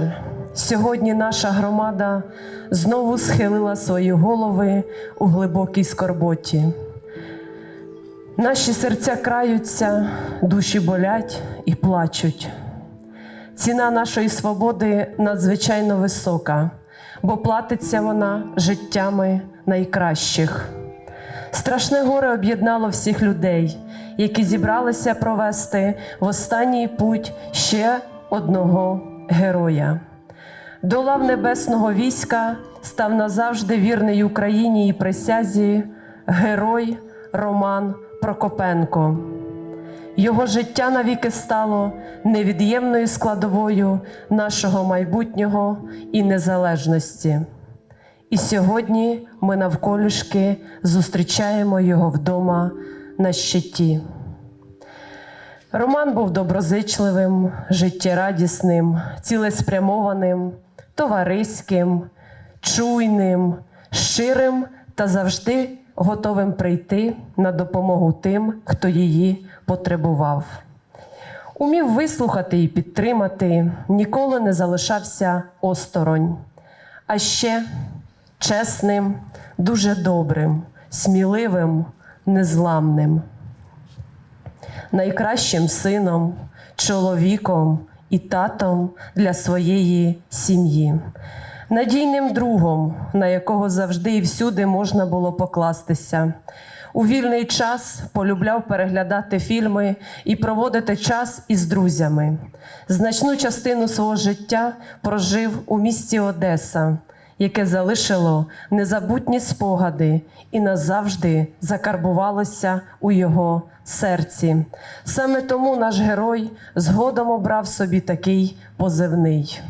Жаль, сьогодні наша громада знову схилила свої голови у глибокій скорботі. Наші серця краються, душі болять і плачуть. Ціна нашої свободи надзвичайно висока, бо платиться вона життями найкращих. Страшне горе об'єднало всіх людей, які зібралися провести в останній путь ще одного героя. До лав небесного війська став назавжди вірний Україні і присязі герой Роман Прокопенко. Його життя навіки стало невід'ємною складовою нашого майбутнього і незалежності. І сьогодні ми навколішки зустрічаємо його вдома на щиті. Роман був доброзичливим, життєрадісним, цілеспрямованим, товариським, чуйним, щирим та завжди готовим прийти на допомогу тим, хто її потребував. Умів вислухати і підтримати, ніколи не залишався осторонь, а ще чесним, дуже добрим, сміливим, незламним найкращим сином, чоловіком і татом для своєї сім'ї, надійним другом, на якого завжди і всюди можна було покластися. У вільний час полюбляв переглядати фільми і проводити час із друзями. Значну частину свого життя прожив у місті Одеса, яке залишило незабутні спогади і назавжди закарбувалося у його серці. Саме тому наш герой згодом обрав собі такий позивний.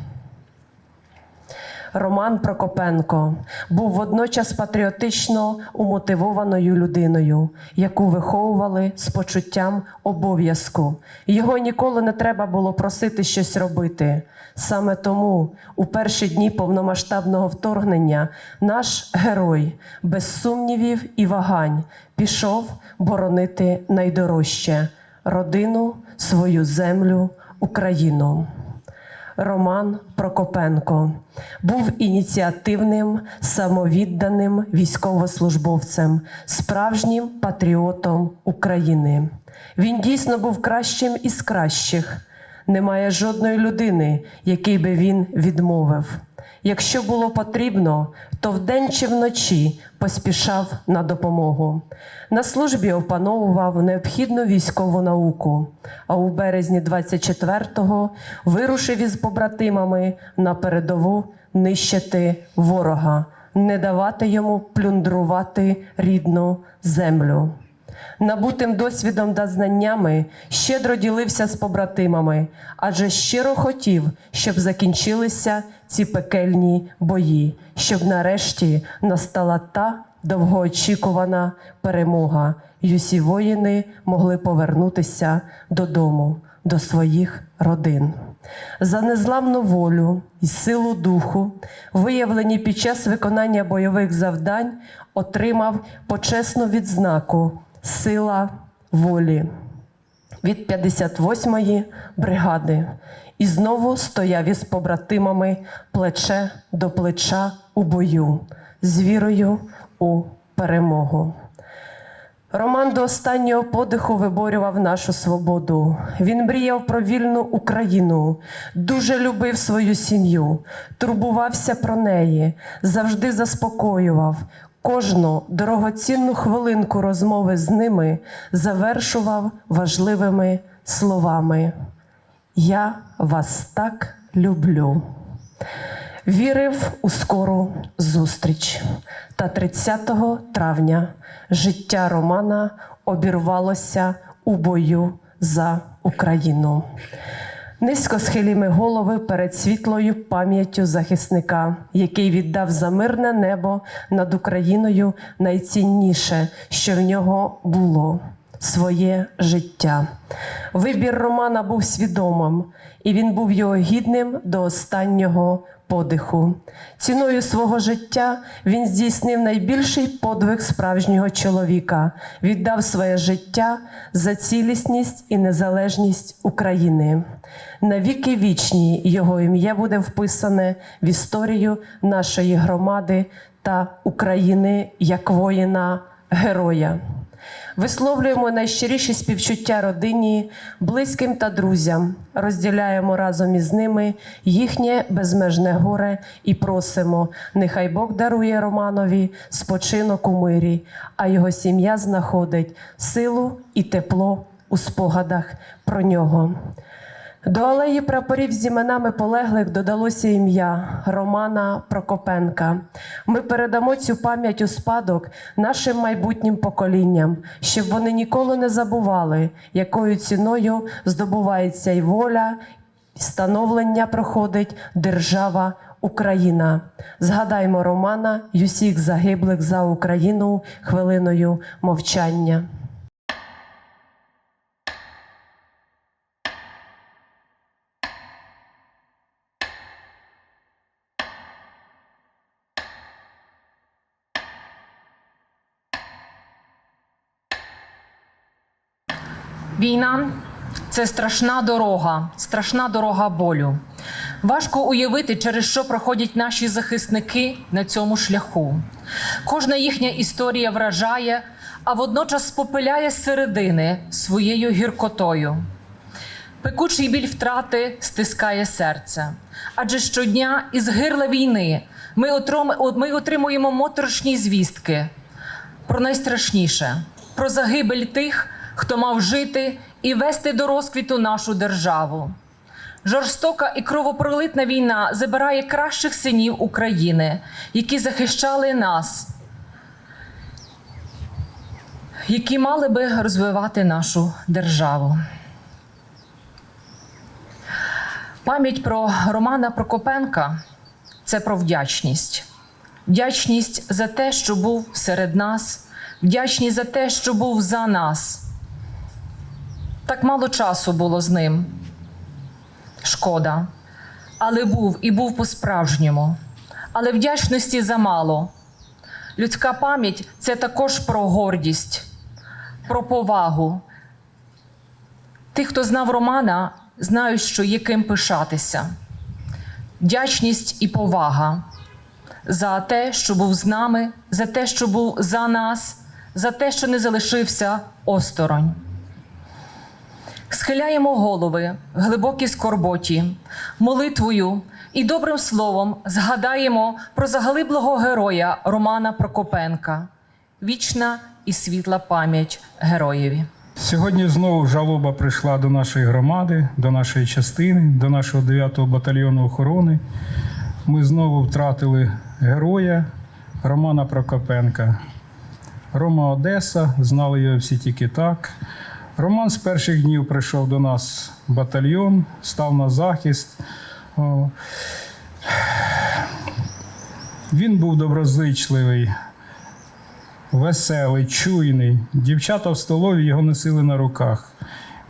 Роман Прокопенко був водночас патріотично умотивованою людиною, яку виховували з почуттям обов'язку. Його ніколи не треба було просити щось робити. Саме тому у перші дні повномасштабного вторгнення наш герой без сумнівів і вагань пішов боронити найдорожче родину, свою землю, Україну. Роман Прокопенко був ініціативним, самовідданим військовослужбовцем, справжнім патріотом України. Він дійсно був кращим із кращих. Немає жодної людини, якій би він відмовив. Якщо було потрібно, то вдень чи вночі поспішав на допомогу. На службі опановував необхідну військову науку, а у березні 24-го вирушив із побратимами на передову нищити ворога, не давати йому плюндрувати рідну землю. Набутим досвідом та знаннями щедро ділився з побратимами, адже щиро хотів, щоб закінчилися ці пекельні бої, щоб нарешті настала та довгоочікувана перемога, і усі воїни могли повернутися додому, до своїх родин. За незламну волю і силу духу, виявлені під час виконання бойових завдань, отримав почесну відзнаку Сила волі від 58-ї бригади і знову стояв із побратимами плече до плеча у бою з вірою у перемогу. Роман до останнього подиху виборював нашу свободу. Він мріяв про вільну Україну, дуже любив свою сім'ю, турбувався про неї, завжди заспокоював. Кожну дорогоцінну хвилинку розмови з ними завершував важливими словами: Я вас так люблю. Вірив у скору зустріч. Та 30 травня життя Романа обірвалося у бою за Україну. Низько схиліми голови перед світлою пам'яттю захисника, який віддав за мирне небо над Україною найцінніше, що в нього було своє життя. Вибір Романа був свідомим, і він був його гідним до останнього подиху. Ціною свого життя він здійснив найбільший подвиг справжнього чоловіка, віддав своє життя за цілісність і незалежність України. Навіки вічні його ім'я буде вписане в історію нашої громади та України як воїна героя. Висловлюємо найщиріші співчуття родині, близьким та друзям, розділяємо разом із ними їхнє безмежне горе і просимо, нехай Бог дарує Романові спочинок у мирі, а його сім'я знаходить силу і тепло у спогадах про нього. До алеї прапорів з іменами полеглих додалося ім'я Романа Прокопенка. Ми передамо цю пам'ять у спадок нашим майбутнім поколінням, щоб вони ніколи не забували, якою ціною здобувається й воля, і становлення проходить держава Україна. Згадаймо Романа й усіх загиблих за Україну хвилиною мовчання. Війна це страшна дорога, страшна дорога болю. Важко уявити, через що проходять наші захисники на цьому шляху. Кожна їхня історія вражає, а водночас спопиляє середини своєю гіркотою. Пекучий біль втрати стискає серце. Адже щодня із гирла війни ми, отримуємо моторошні звістки про найстрашніше про загибель тих, хто мав жити і вести до розквіту нашу державу. Жорстока і кровопролитна війна забирає кращих синів України, які захищали нас, які мали би розвивати нашу державу. Пам'ять про Романа Прокопенка це про вдячність. Вдячність за те, що був серед нас, вдячність за те, що був за нас. Так мало часу було з ним. Шкода. Але був і був по-справжньому. Але вдячності замало. Людська пам'ять це також про гордість, про повагу. Тих, хто знав Романа, знають, що є ким пишатися. Вдячність і повага за те, що був з нами, за те, що був за нас, за те, що не залишився осторонь. Схиляємо голови в глибокій скорботі, молитвою і добрим словом згадаємо про заглиблого героя Романа Прокопенка. Вічна і світла пам'ять героєві. Сьогодні знову жалоба прийшла до нашої громади, до нашої частини, до нашого 9-го батальйону охорони. Ми знову втратили героя Романа Прокопенка. Рома Одеса, знали його всі тільки так. Роман з перших днів прийшов до нас в батальйон, став на захист. Він був доброзичливий, веселий, чуйний. Дівчата в столові його носили на руках.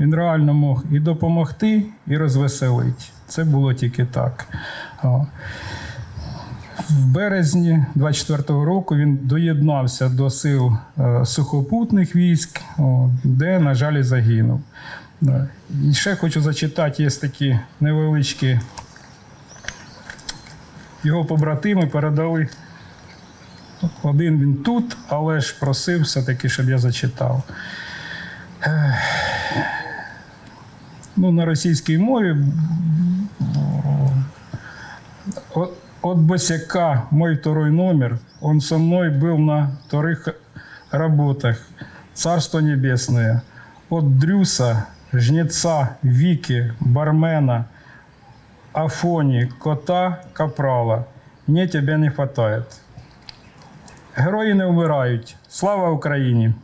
Він реально мог і допомогти, і розвеселити. Це було тільки так. В березні 24-го року він доєднався до сил е, сухопутних військ, де, на жаль, загинув. І ще хочу зачитати, є такі невеличкі. Його побратими передали один він тут, але ж просив все-таки, щоб я зачитав. Ну, на російській мові. От, босяка мой второй номер, он со мной был на вторых работах. Царство небесное. От Дрюса, жнеца, Вики, бармена, Афони, кота, капрала. Мне тебя не хватает. Герої не вмирають. Слава Україні!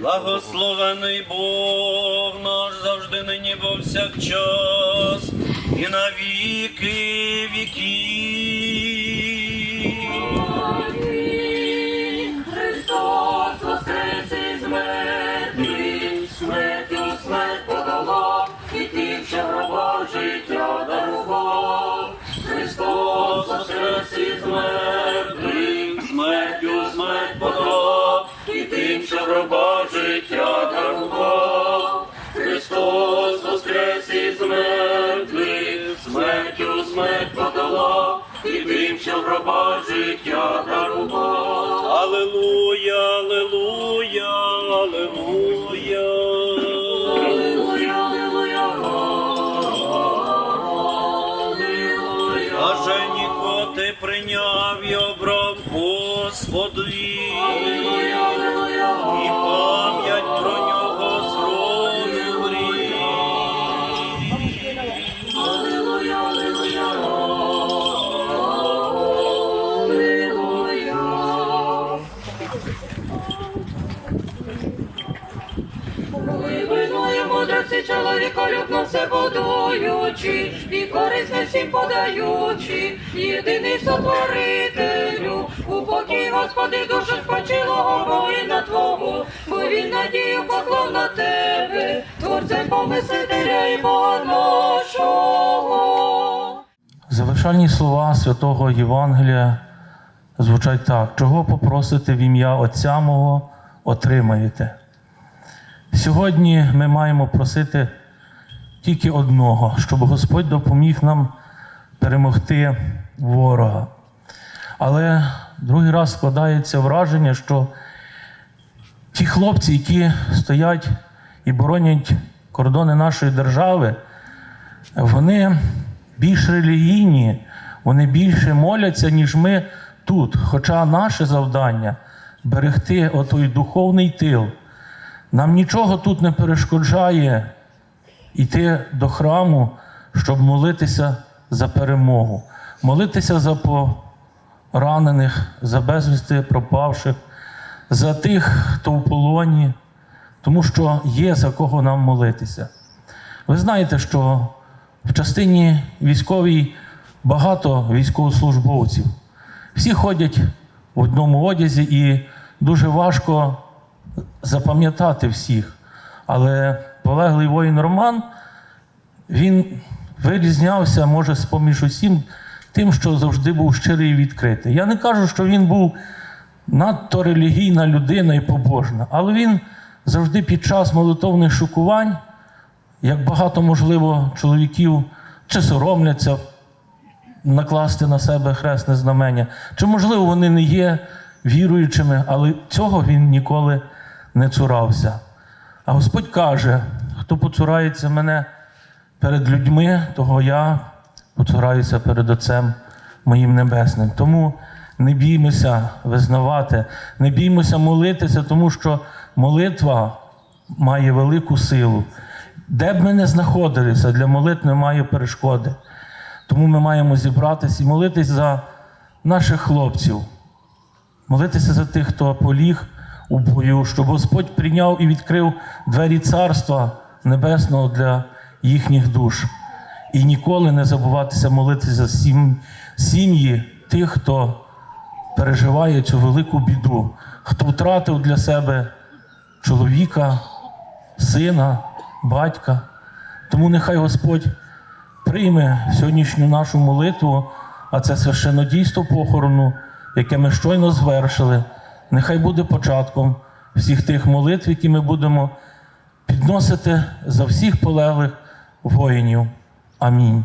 Благословений Бог наш завжди нині повсякчас і на віки віків. Христос воскрес із мертвих, смертю смерть подолав, і тим, що гроба життя. Христос воскрес із мертвих, смертю смерть подолав, тим, гроба життя дарував. Христос воскрес із мертвих, смертю смерть подала, і тим, що гроба життя дарував. Алелуя, аллилуйя. Будуючи, і корисне всім подаючи, єдиний сотворителю, у покій Господи душу спочилого воїна Твого, бо він надію поклав на тебе, творцем помислителя і Бога нашого. Завершальні слова святого Євангелія звучать так: чого попросите в ім'я Отця мого, отримаєте. Сьогодні ми маємо просити тільки одного, щоб Господь допоміг нам перемогти ворога. Але другий раз складається враження, що ті хлопці, які стоять і боронять кордони нашої держави, вони більш релігійні, вони більше моляться, ніж ми тут. Хоча наше завдання берегти отой духовний тил. Нам нічого тут не перешкоджає йти до храму, щоб молитися за перемогу, молитися за поранених, за безвісти пропавших, за тих, хто в полоні, тому що є за кого нам молитися. Ви знаєте, що в частині військовій багато військовослужбовців. Всі ходять в одному одязі і дуже важко запам'ятати всіх. Але полеглий воїн Роман, він вирізнявся, може, з-поміж усім, тим, що завжди був щирий і відкритий. Я не кажу, що він був надто релігійна людина і побожна, але він завжди під час молитовних шокувань як багато, можливо, чоловіків чи соромляться накласти на себе хресне знамення, чи, можливо, вони не є віруючими, але цього він ніколи не цурався. А Господь каже: хто поцурається мене перед людьми, того я поцураюся перед Отцем моїм небесним. Тому не біймося визнавати, не біймося молитися, тому що молитва має велику силу. Де б ми не знаходилися, для молитв немає перешкоди. Тому ми маємо зібратися і молитись за наших хлопців, молитися за тих, хто поліг у бою, щоб Господь прийняв і відкрив двері Царства Небесного для їхніх душ. І ніколи не забуватися молитися за сім- сім'ї тих, хто переживає цю велику біду, хто втратив для себе чоловіка, сина, батька. Тому нехай Господь прийме сьогоднішню нашу молитву, а це священнодійство похорону, яке ми щойно звершили. Нехай буде початком всіх тих молитв, які ми будемо підносити за всіх полеглих воїнів. Амінь.